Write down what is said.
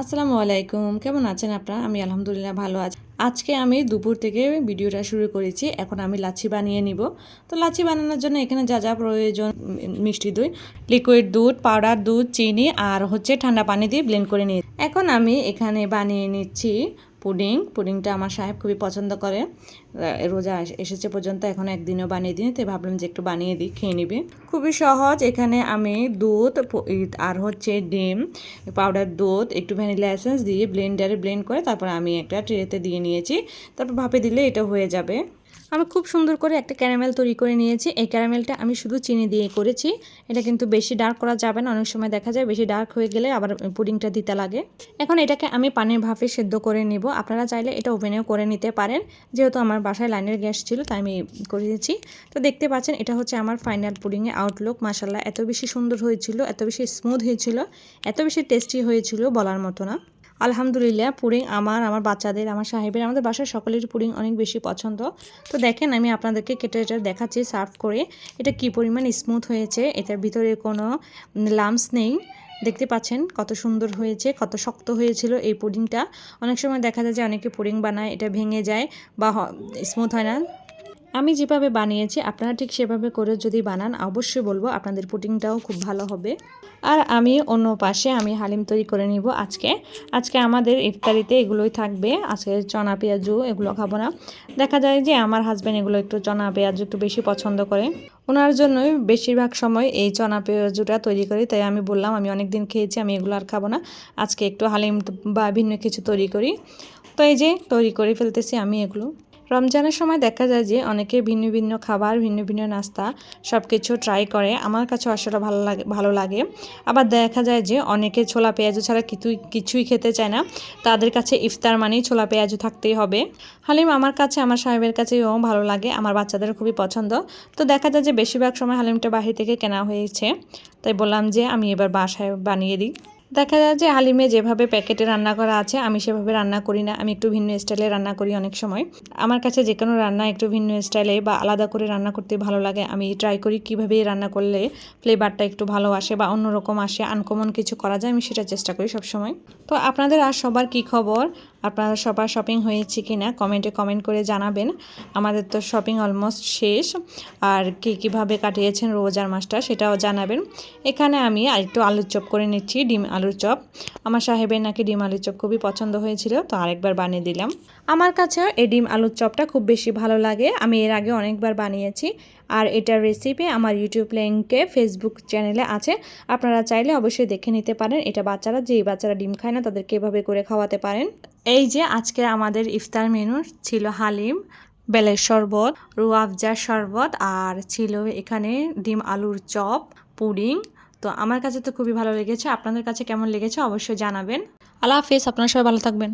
আসসালামু আলাইকুম। কেমন আছেন আপনারা? আমি আলহামদুলিল্লাহ ভালো আছি। আজকে আমি দুপুর থেকে ভিডিওটা শুরু করেছি। এখন আমি লাচ্ছি বানিয়ে নিব। তো লাচ্ছি বানানোর জন্য এখানে যা যা প্রয়োজন মিষ্টি দই লিকুইড দুধ পাউডার দুধ, চিনি আর হচ্ছে ঠান্ডা পানি দিয়ে ব্লেন্ড করে নিই এখন আমি এখানে বানিয়ে নিচ্ছি পুডিং। পুডিংটা আমার সাহেব খুবই পছন্দ করে। রোজা এস- এসেছে পর্যন্ত এখন একদিনও বানিয়ে দিই তাই ভাবলাম যে একটু বানিয়ে দিই, খেয়ে নিবে। খুবই সহজ, এখানে আমি দুধ আর হচ্ছে ডিম, পাউডার দুধ, একটু ভ্যানিলা এসেন্স দিয়ে ব্লেন্ডারে ব্লেন্ড করে তারপর আমি একটা ট্রেতে দিয়ে নিয়েছি। তারপর ভাপে দিলে এটা হয়ে যাবে। আমি খুব সুন্দর করে একটা ক্যারামেল তৈরি করে নিয়েছি। এই ক্যারামেলটা আমি শুধু চিনি দিয়ে করেছি। এটা কিন্তু বেশি ডার্ক করা যাবে না, অনেক সময় দেখা যায় বেশি ডার্ক হয়ে গেলে আবার পুডিংটা দিতে লাগে। এখন এটাকে আমি পানির ভাপে সেদ্ধ করে নিব। আপনারা চাইলে এটা ওভেনেও করে নিতে পারেন। যেহেতু আমার বাসায় লাইনের গ্যাস ছিল, তাই আমি করেছি তো দেখতে পাচ্ছেন, এটা হচ্ছে আমার ফাইনাল পুডিংয়ে আউটলুক মাসাল্লাহ এত বেশি সুন্দর হয়েছিল, এত বেশি স্মুথ হয়েছিল, এত বেশি টেস্টি হয়েছিল বলার মতো না। আলহামদুলিল্লাহ পুডিং আমার আমার বাচ্চাদের, আমার সাহেবের, আমাদের বাসার সকলের পুডিং অনেক বেশি পছন্দ। তো দেখেন, আমি আপনাদেরকে কেটে এটা দেখাচ্ছি, সার্ভ করে। এটা কি পরিমাণ স্মুথ হয়েছে, এটার ভিতরে কোনো লামস নেই। দেখতে পাচ্ছেন কত সুন্দর হয়েছে, কত শক্ত হয়েছিল এই পুডিংটা অনেক সময় দেখা যায় যে অনেকে পুডিং বানায়, এটা ভেঙে যায় বা স্মুথ হয় না। আমি যেভাবে বানিয়েছি, আপনারা ঠিক সেভাবে করে যদি বানান, অবশ্যই বলব আপনাদের পুটিংটাও খুব ভালো হবে। আর আমি অন্য পাশে আমি হালিম তৈরি করে নিব আজকে। আজকে আমাদের ইফতারিতে এগুলোই থাকবে। আজকে চনা পেঁয়াজু এগুলো খাব না। দেখা যায় যে আমার হাজব্যান্ড এগুলো একটু চনা পেঁয়াজু একটু বেশি পছন্দ করে। ওনার জন্যই বেশিরভাগ সময় এই চনা পেঁয়াজুটা তৈরি করি, তাই আমি বললাম আমি অনেক দিন খেয়েছি, আমি এগুলো আর খাব না। আজকে একটু হালিম বা ভিন্ন কিছু তৈরি করি। তো এই যে তৈরি করে ফেলতেছি আমি এগুলো। রমজানের সময় দেখা যায় যে অনেকে ভিন্ন ভিন্ন খাবার, ভিন্ন ভিন্ন নাস্তা সব কিছু ট্রাই করে। আমার কাছে আসলে ভালো লাগে ভালো লাগে। আবার দেখা যায় যে অনেকে ছোলা পেঁয়াজু ছাড়া কিছুই কিছুই খেতে চায় না। তাদের কাছে ইফতার মানেই ছোলা পেঁয়াজু থাকতেই হবে। হালিম, আমার কাছে, আমার সাহেবের কাছেও ভালো লাগে। আমার বাচ্চাদের খুবই পছন্দ। তো দেখা যায় যে বেশিরভাগ সময় হালিমটা বাহির থেকে কেনা হয়েছে। তাই বললাম যে আমি এবার বাসায় বানিয়ে দিই। দেখা যায় যে হালিমে যেভাবে প্যাকেটে রান্না করা আছে, আমি সেভাবে রান্না করি না। আমি একটু ভিন্ন স্টাইলে রান্না করি অনেক সময়। আমার কাছে যে কোনো রান্না একটু ভিন্ন স্টাইলে বা আলাদা করে রান্না করতে ভালো লাগে, আমি ট্রাই করি কীভাবে রান্না করলে ফ্লেভারটা একটু ভালো আসে বা অন্যরকম আসে আনকমন কিছু করা যায়, আমি সেটা চেষ্টা করি সবসময়। তো আপনাদের আর সবার কি খবর? আপনারা সবার শপিং হয়েছে কি না কমেন্টে কমেন্ট করে জানাবেন। আমাদের তো শপিং অলমোস্ট শেষ। আর কে কীভাবে কাটিয়েছেন রোজার মাসটা সেটাও জানাবেন। এখানে আমি আরেকটু আলুর চপ করে নিচ্ছি, ডিম আলুর চপ। আমার সাহেবের নাকি ডিম আলুর চপ খুবই পছন্দ হয়েছিল, তো আরেকবার বানিয়ে দিলাম। আমার কাছেও এই ডিম আলুর চপটা খুব বেশি ভালো লাগে। আমি এর আগে অনেকবার বানিয়েছি। আর এটার রেসিপি আমার ইউটিউব লিঙ্কে ফেসবুক চ্যানেলে আছে। আপনারা চাইলে অবশ্যই দেখে নিতে পারেন। এটা বাচ্চারা, যেই বাচ্চারা ডিম খায় না, তাদেরকে এভাবে করে খাওয়াতে পারেন। এই যে আজকে আমাদের ইফতার মেনু ছিল হালিম, বেলের শরবত রুয়াবজার শরবত, আর ছিল এখানে ডিম আলুর চপ, পুডিং। তো আমার কাছে তো খুবই ভালো লেগেছে। আপনাদের কাছে কেমন লেগেছে অবশ্যই জানাবেন। আল্লাহ হাফেজ। আপনারা সবাই ভালো থাকবেন।